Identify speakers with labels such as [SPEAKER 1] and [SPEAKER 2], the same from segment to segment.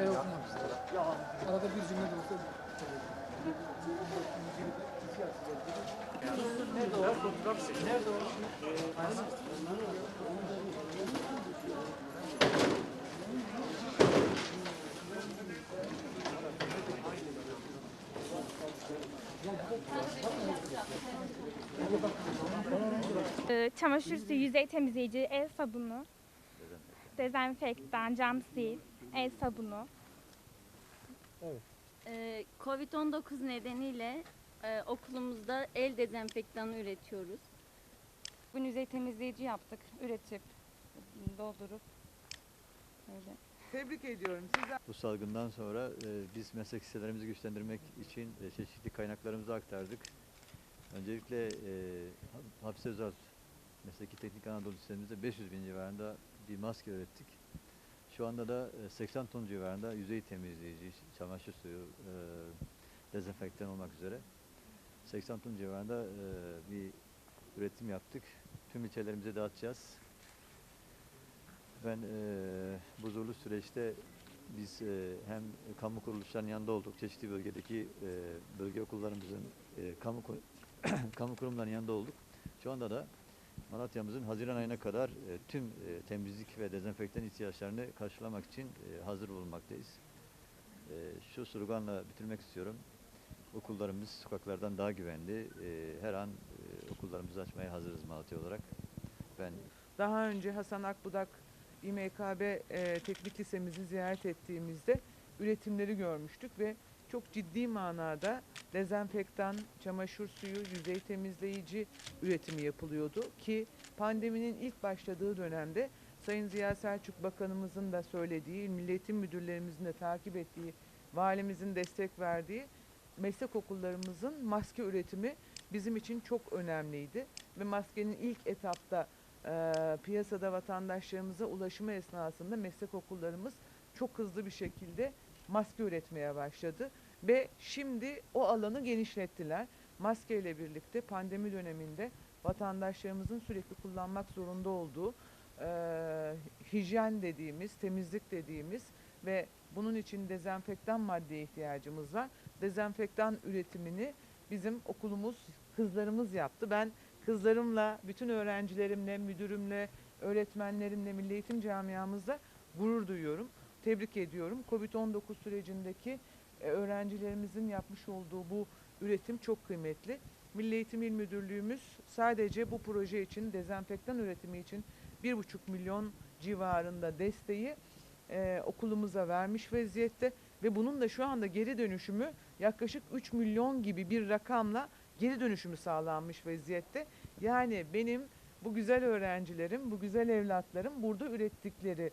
[SPEAKER 1] hikaye okumamışlar. Arada bir cümle de olsa
[SPEAKER 2] Nerede o? Fotoğraf Nerede o?
[SPEAKER 3] Ee, çamaşır suyu, yüzey temizleyici, el sabunu, dezenfektan, cam sil, el sabunu.
[SPEAKER 4] Ee, Covid-19 nedeniyle e, okulumuzda el dezenfektanı üretiyoruz.
[SPEAKER 3] Bugün yüzey temizleyici yaptık, üretip, doldurup. Öyle.
[SPEAKER 5] Tebrik ediyorum. Siz
[SPEAKER 6] Bu salgından sonra e, biz meslek liselerimizi güçlendirmek için e, çeşitli kaynaklarımızı aktardık. Öncelikle e, Ha- Hapsi Özal Mesleki Teknik Anadolu Lisemizde 500 bin civarında bir maske ürettik. Şu anda da e, 80 ton civarında yüzey temizleyici, çamaşır suyu, e, dezenfektan olmak üzere 80 ton civarında e, bir üretim yaptık. Tüm ilçelerimize dağıtacağız. Ben eee bu zorlu süreçte biz eee, hem kamu kuruluşlarının yanında olduk, çeşitli bölgedeki eee, bölge okullarımızın eee, kamu kamu kurumlarının yanında olduk. Şu anda da Malatya'mızın Haziran ayına kadar eee, tüm eee, temizlik ve dezenfektan ihtiyaçlarını karşılamak için eee, hazır bulunmaktayız. Eee, şu sloganla bitirmek istiyorum. Okullarımız sokaklardan daha güvenli. Eee, her an eee, okullarımızı açmaya hazırız Malatya olarak. Ben
[SPEAKER 5] daha önce Hasan Akbudak İMKB e, Teknik Lisemizi ziyaret ettiğimizde üretimleri görmüştük ve çok ciddi manada dezenfektan, çamaşır suyu, yüzey temizleyici üretimi yapılıyordu ki pandeminin ilk başladığı dönemde Sayın Ziya Selçuk Bakanımızın da söylediği, İl Milli Eğitim Müdürlerimizin de takip ettiği, valimizin destek verdiği meslek okullarımızın maske üretimi bizim için çok önemliydi. Ve maskenin ilk etapta e, piyasada vatandaşlarımıza ulaşımı esnasında meslek okullarımız çok hızlı bir şekilde maske üretmeye başladı ve şimdi o alanı genişlettiler. Maske ile birlikte pandemi döneminde vatandaşlarımızın sürekli kullanmak zorunda olduğu e, hijyen dediğimiz, temizlik dediğimiz ve bunun için dezenfektan maddeye ihtiyacımız var. Dezenfektan üretimini bizim okulumuz, kızlarımız yaptı. Ben kızlarımla, bütün öğrencilerimle, müdürümle, öğretmenlerimle, milli eğitim camiamızla gurur duyuyorum. Tebrik ediyorum. Covid-19 sürecindeki e, öğrencilerimizin yapmış olduğu bu üretim çok kıymetli. Milli Eğitim İl Müdürlüğümüz sadece bu proje için, dezenfektan üretimi için 1,5 milyon civarında desteği e, okulumuza vermiş vaziyette ve bunun da şu anda geri dönüşümü yaklaşık 3 milyon gibi bir rakamla geri dönüşümü sağlanmış vaziyette. Yani benim bu güzel öğrencilerim, bu güzel evlatlarım burada ürettikleri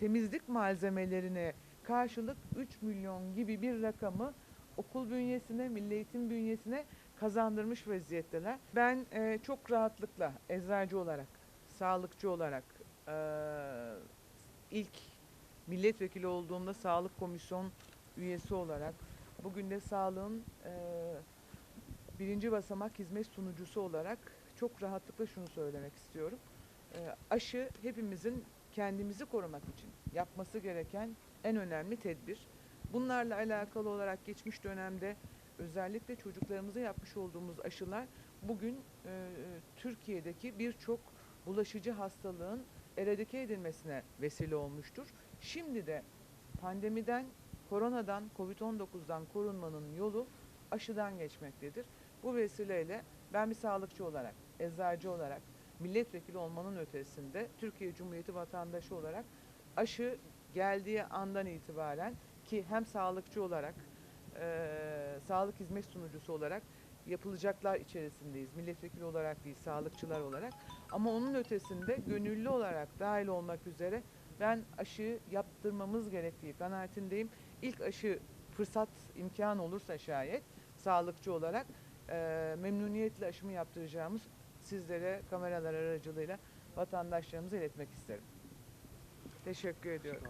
[SPEAKER 5] temizlik malzemelerine karşılık 3 milyon gibi bir rakamı okul bünyesine, milli eğitim bünyesine kazandırmış vaziyetteler. Ben e, çok rahatlıkla eczacı olarak, sağlıkçı olarak e, ilk milletvekili olduğumda sağlık komisyon üyesi olarak bugün de sağlığın e, birinci basamak hizmet sunucusu olarak çok rahatlıkla şunu söylemek istiyorum. E, aşı hepimizin kendimizi korumak için yapması gereken en önemli tedbir. Bunlarla alakalı olarak geçmiş dönemde özellikle çocuklarımıza yapmış olduğumuz aşılar bugün e, Türkiye'deki birçok bulaşıcı hastalığın eradike edilmesine vesile olmuştur. Şimdi de pandemiden, koronadan, Covid-19'dan korunmanın yolu aşıdan geçmektedir. Bu vesileyle ben bir sağlıkçı olarak, eczacı olarak, milletvekili olmanın ötesinde Türkiye Cumhuriyeti vatandaşı olarak aşı geldiği andan itibaren ki hem sağlıkçı olarak, eee, sağlık hizmet sunucusu olarak yapılacaklar içerisindeyiz. Milletvekili olarak değil, sağlıkçılar olarak. Ama onun ötesinde gönüllü olarak dahil olmak üzere ben aşı yaptırmamız gerektiği kanaatindeyim. İlk aşı fırsat, imkan olursa şayet sağlıkçı olarak eee, memnuniyetle aşımı yaptıracağımız sizlere kameralar aracılığıyla vatandaşlarımıza iletmek isterim. Teşekkür ediyorum.